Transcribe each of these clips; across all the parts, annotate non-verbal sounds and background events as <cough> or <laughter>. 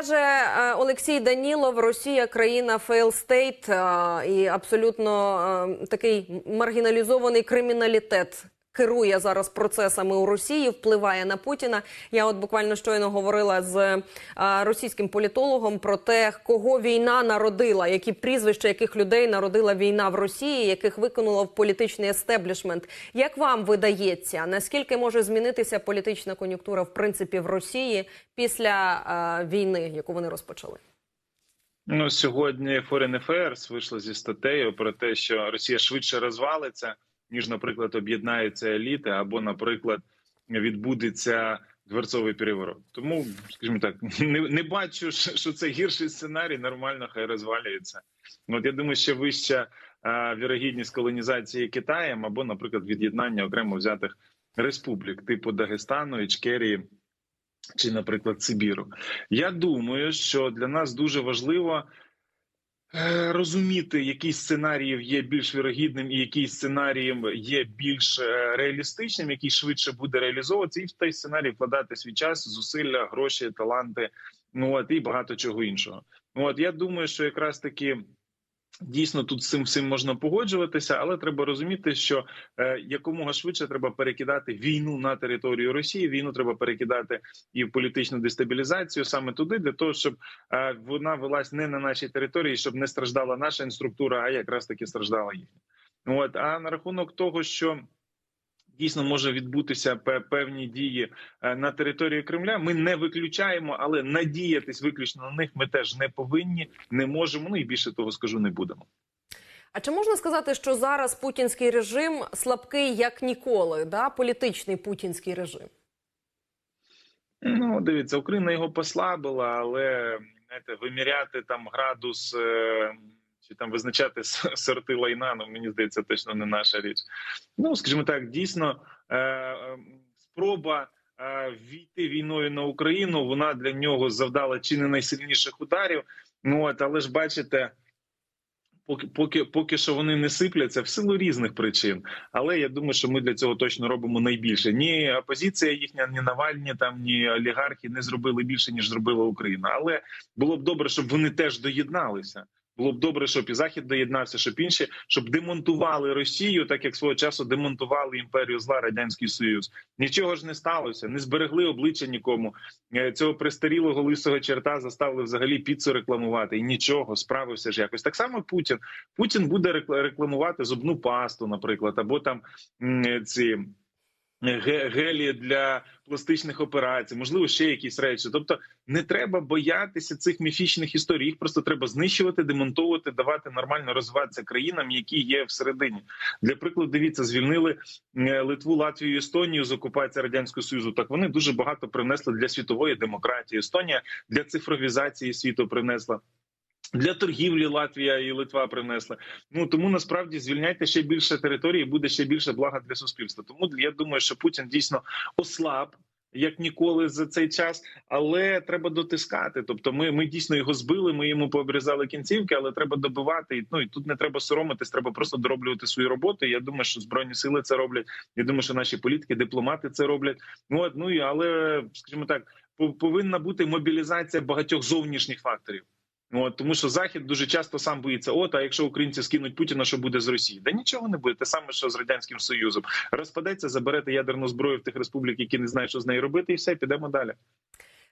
каже е, Олексій Данілов, Росія країна фейлстейт і абсолютно е, такий маргіналізований криміналітет. Керує зараз процесами у Росії, впливає на Путіна. Я от буквально щойно говорила з е, російським політологом про те, кого війна народила, які прізвища яких людей народила війна в Росії, яких виконала в політичний естеблішмент. Як вам видається, наскільки може змінитися політична кон'юнктура в принципі в Росії після е, війни, яку вони розпочали? Ну сьогодні Foreign Affairs вийшла зі статтею про те, що Росія швидше розвалиться, ніж, наприклад, об'єднаються еліти, або, наприклад, відбудеться дворцовий переворот. Тому, скажімо так, не не бачу, що це гірший сценарій. Нормально, хай розвалюється. От я думаю, що вища а, вірогідність колонізації Китаєм або, наприклад, від'єднання окремо взятих республік, типу Дагестану, Ічкерії. Чи, наприклад, Сибіру, я думаю, що для нас дуже важливо розуміти, який сценаріїв є більш вірогідним, і який сценарієм є більш е, реалістичним, який швидше буде реалізовуватися, і в той сценарій вкладати свій час, зусилля, гроші, таланти. Ну от і багато чого іншого. Ну от я думаю, що якраз таки. Дійсно, тут з цим всім можна погоджуватися, але треба розуміти, що е, якомога швидше треба перекидати війну на територію Росії. Війну треба перекидати і в політичну дестабілізацію саме туди, для того, щоб е, вона велась не на нашій території, щоб не страждала наша інструктура, а якраз таки страждала їхня. От а на рахунок того, що дійсно може відбутися певні дії е, на території Кремля. Ми не виключаємо, але надіятись виключно на них ми теж не повинні, не можемо. Ну і більше того скажу, не будемо. А чи можна сказати, що зараз путінський режим слабкий як ніколи? Да? Політичний путінський режим? Ну, дивіться, Україна його послабила, але знаєте, виміряти там градус е, чи там визначати <laughs> сорти лайна, ну мені здається, точно не наша річ. Ну скажімо так, дійсно е, е, спроба е, війти війною на Україну. Вона для нього завдала чи не найсильніших ударів. Ну от але ж бачите. Поки поки поки що вони не сипляться в силу різних причин, але я думаю, що ми для цього точно робимо найбільше. Ні опозиція їхня, ні Навальні, там ні олігархи не зробили більше ніж зробила Україна. Але було б добре, щоб вони теж доєдналися. Було б добре, щоб і захід доєднався, щоб інші щоб демонтували Росію, так як свого часу демонтували імперію зла радянський союз. Нічого ж не сталося, не зберегли обличчя нікому. Е, цього престарілого лисого черта заставили взагалі піцу рекламувати, і нічого справився ж якось. Так само Путін Путін буде рекламувати зубну пасту, наприклад, або там ці гелі для пластичних операцій, можливо, ще якісь речі. Тобто не треба боятися цих міфічних історій. Їх просто треба знищувати, демонтовувати, давати нормально розвиватися країнам, які є всередині. Для прикладу, дивіться, звільнили Литву, Латвію, Естонію з окупації радянського союзу. Так вони дуже багато принесли для світової демократії. Естонія для цифровізації світу принесла. Для торгівлі Латвія і Литва принесли. Ну тому насправді звільняйте ще більше території, буде ще більше блага для суспільства. Тому я думаю, що Путін дійсно ослаб. Як ніколи за цей час, але треба дотискати. Тобто, ми ми дійсно його збили. Ми йому пообрізали кінцівки, але треба добивати. Ну і тут не треба соромитись, треба просто дороблювати свою роботу. Я думаю, що збройні сили це роблять. Я думаю, що наші політики, дипломати це роблять. Ну от, ну але, скажімо так, повинна бути мобілізація багатьох зовнішніх факторів. От, тому що захід дуже часто сам боїться. От, а якщо українці скинуть Путіна, що буде з Росії? Да нічого не буде. Те саме, що з радянським союзом розпадеться, заберете ядерну зброю в тих республік, які не знають, що з нею робити, і все підемо далі.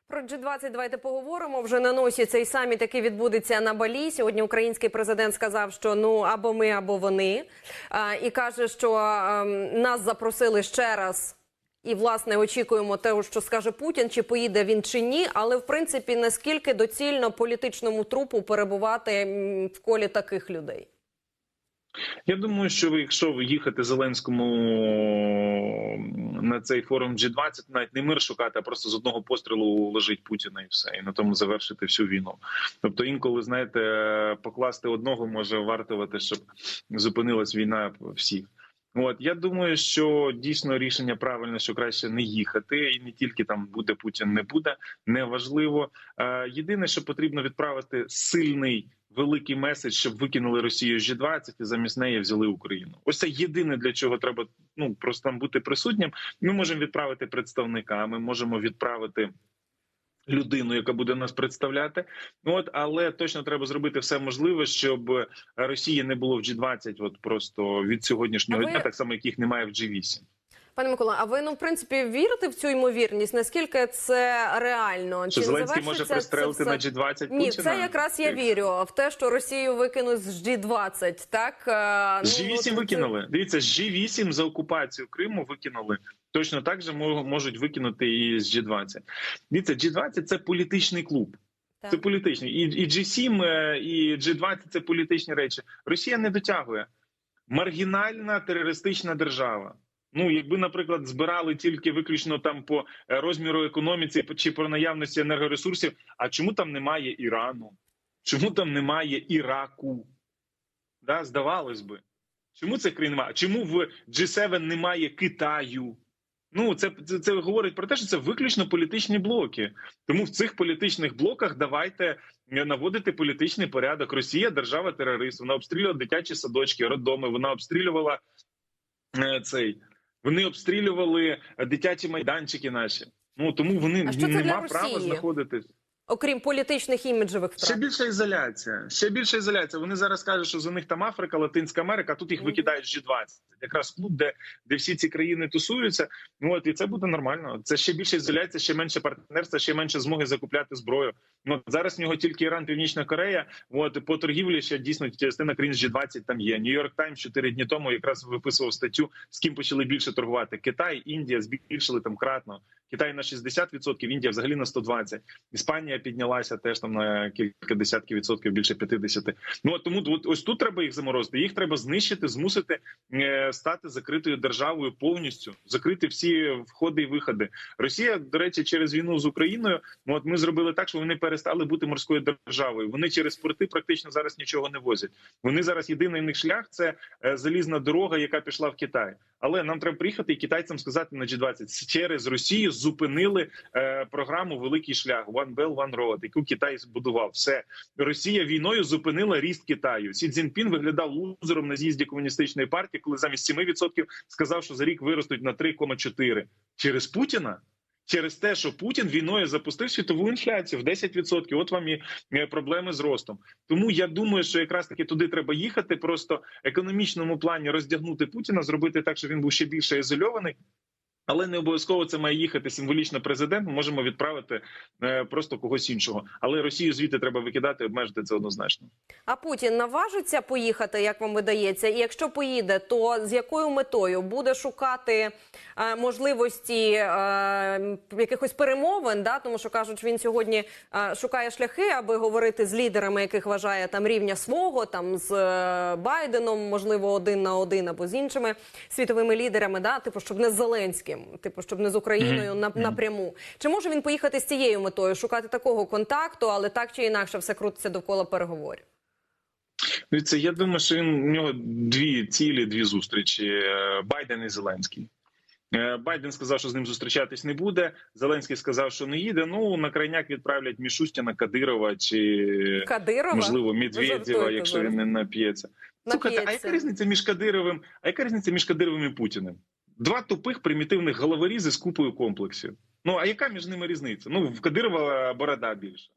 Про G20 давайте поговоримо. Вже на носі цей саміт, який відбудеться на Балі. Сьогодні український президент сказав, що ну або ми, або вони, а, і каже, що а, ем, нас запросили ще раз і власне очікуємо того, що скаже Путін, чи поїде він чи ні. Але в принципі наскільки доцільно політичному трупу перебувати в колі таких людей? Я думаю, що якщо їхати Зеленському на цей форум G20, навіть не мир шукати, а просто з одного пострілу лежить Путіна і все, і на тому завершити всю війну. Тобто, інколи знаєте, покласти одного може вартувати, щоб зупинилась війна всіх. От я думаю, що дійсно рішення правильне, що краще не їхати, і не тільки там буде Путін, не буде неважливо. Е, єдине, що потрібно відправити сильний великий меседж, щоб викинули Росію з G20 і замість неї взяли Україну. Ось це єдине для чого треба ну просто там бути присутнім. Ми можемо відправити представника. Ми можемо відправити людину, яка буде нас представляти. Ну, От, але точно треба зробити все можливе, щоб Росії не було в G20 От просто від сьогоднішнього ви- дня, так само як їх немає в G8. Пане Микола, а ви ну в принципі вірите в цю ймовірність? Наскільки це реально? Що не Зеленський може пристрелити це на все- G20 Ні, це якраз я вірю в те, що Росію викинуть з G20, так? Е, З ну, G8 це- викинули. Дивіться, з G8 за окупацію Криму викинули. Точно так же мо- можуть викинути і з G20. Дивіться, G20 – це політичний клуб. Так. Це політичний. І, і G7, е, і G20 – це політичні речі. Росія не дотягує. Маргінальна терористична держава. Ну, якби, наприклад, збирали тільки виключно там по е, розміру економіці чи по наявності енергоресурсів. А чому там немає Ірану? Чому там немає Іраку? Да, здавалось би. Чому цих країн немає? Чому в G7 немає Китаю? Ну, це, це, це говорить про те, що це виключно політичні блоки. Тому в цих політичних блоках давайте наводити політичний порядок. Росія держава терорист. Вона обстрілювала дитячі садочки, роддоми. Вона обстрілювала е, цей. Вони обстрілювали дитячі майданчики наші. Ну тому вони нема права знаходитись. Окрім політичних іміджевих Ще втрат. більша ізоляція. Ще більша ізоляція. Вони зараз кажуть, що за них там Африка, Латинська Америка, а тут їх викидають з G20. Якраз клуб, де, де всі ці країни тусуються. Ну от і це буде нормально. Це ще більше ізоляція, ще менше партнерства, ще менше змоги закупляти зброю. Ну зараз в нього тільки Іран, Північна Корея. От по торгівлі ще дійсно частина країн з G20 там є. Нью-Йорк Таймс чотири дні тому якраз виписував статтю, з ким почали більше торгувати. Китай, Індія збільшили там кратно. Китай на 60%, Індія взагалі на 120%. Іспанія піднялася теж там на кілька десятків відсотків, більше 50%. Ну от тому от, ось тут треба їх заморозити. Їх треба знищити, змусити е, стати закритою державою повністю, закрити всі входи і виходи. Росія, до речі, через війну з Україною. Ну от ми зробили так, що вони перестали бути морською державою. Вони через порти практично зараз нічого не возять. Вони зараз єдиний в шлях це е, залізна дорога, яка пішла в Китай. Але нам треба приїхати і китайцям сказати на G20, через Росію зупинили е, програму Великий шлях One Belt, One Road, яку Китай збудував. Все Росія війною зупинила ріст Китаю. Сі Цзіньпін виглядав лузером на з'їзді комуністичної партії, коли замість 7% сказав, що за рік виростуть на 3,4. через Путіна. Через те, що Путін війною запустив світову інфляцію в 10%. От вам і е, проблеми з ростом. Тому я думаю, що якраз таки туди треба їхати. Просто економічному плані роздягнути Путіна, зробити так, щоб він був ще більше ізольований. Але не обов'язково це має їхати символічно президент. Ми можемо відправити е, просто когось іншого. Але Росію звідти треба викидати, обмежити це однозначно. А Путін наважиться поїхати, як вам видається? І якщо поїде, то з якою метою буде шукати е, можливості е, якихось перемовин? Да? Тому що кажуть, він сьогодні шукає шляхи, аби говорити з лідерами, яких вважає там рівня свого, там з Байденом, можливо, один на один або з іншими світовими лідерами, да? типу, щоб не з Зеленським, типу, щоб не з Україною на, напряму. Чи може він поїхати з цією метою, шукати такого контакту, але так чи інакше все крутиться довкола переговорів? Дивіться, я думаю, що він у нього дві цілі, дві зустрічі: е, Байден і Зеленський. Е, Байден сказав, що з ним зустрічатись не буде. Зеленський сказав, що не їде. Ну на крайняк відправлять Мішустіна, Кадирова чи Кадирова? можливо Медведєва, якщо він не нап'ється. Слухайте, а яка різниця між Кадировим? А яка різниця між Кадировим і Путіним? Два тупих примітивних головорізи з купою комплексів. Ну а яка між ними різниця? Ну в Кадирова борода більше.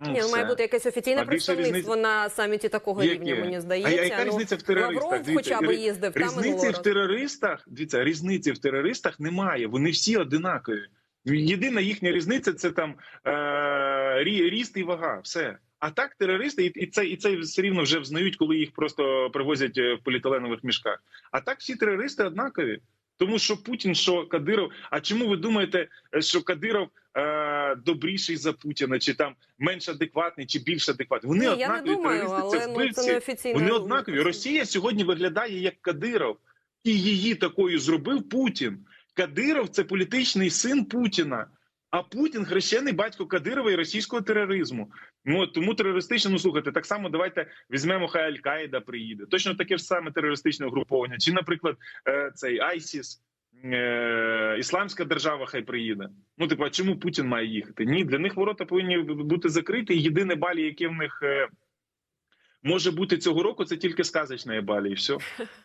Ну, Ні, ну, має бути якесь офіційне А представництво на саміті такого Яке? рівня, мені здається. а яка Ну, різниця в терористах? Лавров Дивіться, хоча б їздив різниці в терористах. Дивіться, різниці в терористах немає. Вони всі одинакові. Єдина їхня різниця це там е, ріст і вага. Все. А так терористи, і, і це і це все рівно вже взнають, коли їх просто привозять е, в поліетиленових мішках. А так всі терористи однакові. Тому що Путін, що Кадиров. А чому ви думаєте, е, що Кадиров е, добріший за Путіна, чи там менш адекватний, чи більш адекватний? Вони Ні, я однакові не думаю, терористи, це ну, вбивці. це не. Вони однакові. Росія сьогодні виглядає як Кадиров, і її такою зробив Путін. Кадиров це політичний син Путіна. А Путін хрещений батько Кадирова і російського тероризму. Ну тому терористично, ну слухайте, так само давайте візьмемо, хай Аль-Каїда приїде. Точно таке ж саме терористичне угруповання. Чи, наприклад, е, цей Айсіс, е, Ісламська держава, хай приїде. Ну, типу, а чому Путін має їхати? Ні, для них ворота повинні бути закриті. Єдине балі, яке в них е, може бути цього року, це тільки сказочне балі, і все. <laughs>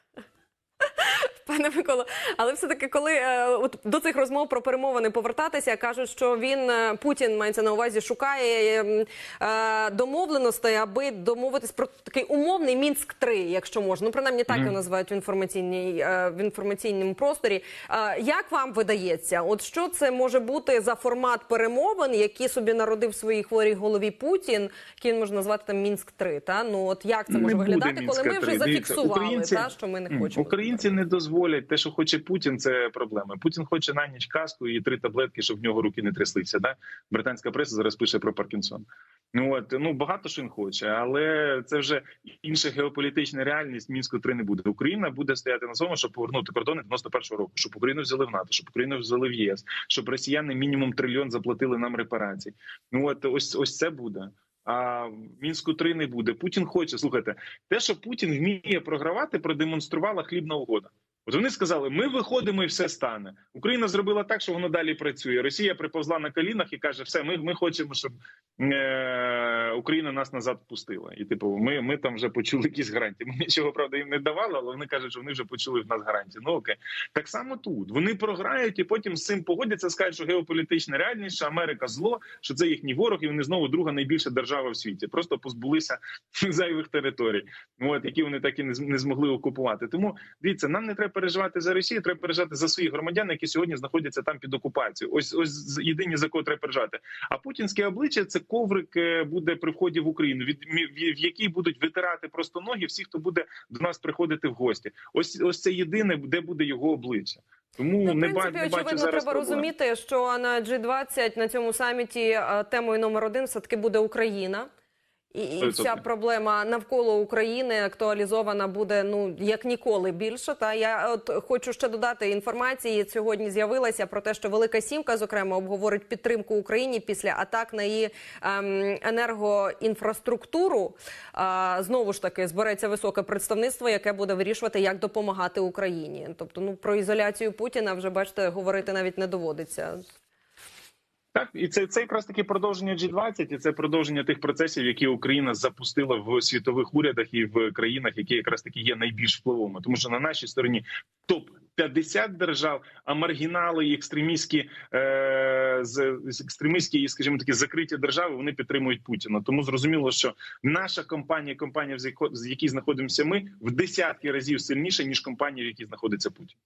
Пане Миколо, але все таки, коли е, от до цих розмов про перемовини повертатися, кажуть, що він е, Путін мається на увазі, шукає е, домовленостей, аби домовитись про такий умовний мінськ 3 якщо можна. Ну принаймні так його називають в інформаційній в інформаційному просторі. Як вам видається, от що це може бути за формат перемовин, які собі народив в своїй хворій голові Путін, який він може назвати там мінськ 3 Та ну от як це може виглядати, коли ми вже 3. Зафіксували, українці- та що ми не хочемо. Українці не дозволять те, що хоче Путін, це проблема. Путін хоче на ніч каску і три таблетки, щоб в нього руки не тряслися. Да? Британська преса зараз пише про Паркінсон. Ну от ну багато що він хоче, але це вже інша геополітична реальність. Мінську 3 не буде. Україна буде стояти на своєму, щоб повернути кордони 91-го року, щоб Україну взяли в НАТО, щоб Україну взяли в ЄС, щоб росіяни мінімум трильйон заплатили нам репарацій. Ну от ось ось це буде. А мінську 3 не буде. Путін хоче слухайте. Те, що Путін вміє програвати, продемонструвала хлібна угода. От вони сказали: ми виходимо і все стане. Україна зробила так, що воно далі працює. Росія приповзла на колінах і каже: все, ми, ми хочемо, щоб е, Україна нас назад впустила. І типу, ми, ми там вже почули якісь гарантії. Ми нічого правда їм не давали, але вони кажуть, що вони вже почули в нас гарантії. Ну окей, так само тут вони програють і потім з цим погодяться, скажуть, що геополітична реальність, що Америка зло, що це їхній ворог, і вони знову друга найбільша держава в світі. Просто позбулися <laughs> зайвих територій, от які вони так і не змогли окупувати. Тому дивіться, нам не треба переживати за Росію, треба переживати за своїх громадян, які сьогодні знаходяться там під окупацією. Ось ось єдині за кого треба переживати. А путінське обличчя це коврик е, буде при вході в Україну, від в який будуть витирати просто ноги всі, хто буде до нас приходити в гості. Ось ось це єдине, де буде його обличчя. Тому Ну, в принципі, не бачу очевидно, зараз треба проблем. розуміти, що на G20 на цьому саміті е, темою номер один все таки буде Україна. І, і відсотків. проблема навколо України актуалізована буде ну як ніколи більше. Та я от хочу ще додати інформації. Сьогодні з'явилася про те, що Велика Сімка, зокрема, обговорить підтримку Україні після атак на її ем, енергоінфраструктуру. А, знову ж таки збереться високе представництво, яке буде вирішувати, як допомагати Україні. Тобто, ну про ізоляцію Путіна вже бачите, говорити навіть не доводиться. Так, і це, це якраз таки продовження G20, і це продовження тих процесів, які Україна запустила в світових урядах і в країнах, які якраз таки є найбільш впливовими. Тому що на нашій стороні топ 50 держав, а маргінали і екстремістські е, екстремістські скажімо такі, закриті держави вони підтримують Путіна. Тому зрозуміло, що наша компанія, компанія, в якій знаходимося ми, в десятки разів сильніша ніж компанія, в якій знаходиться Путін.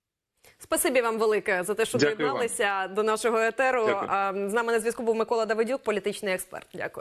Спасибі вам велике за те, що доєдналися до нашого етеру. Дякую. З нами на зв'язку був Микола Давидюк, політичний експерт. Дякую.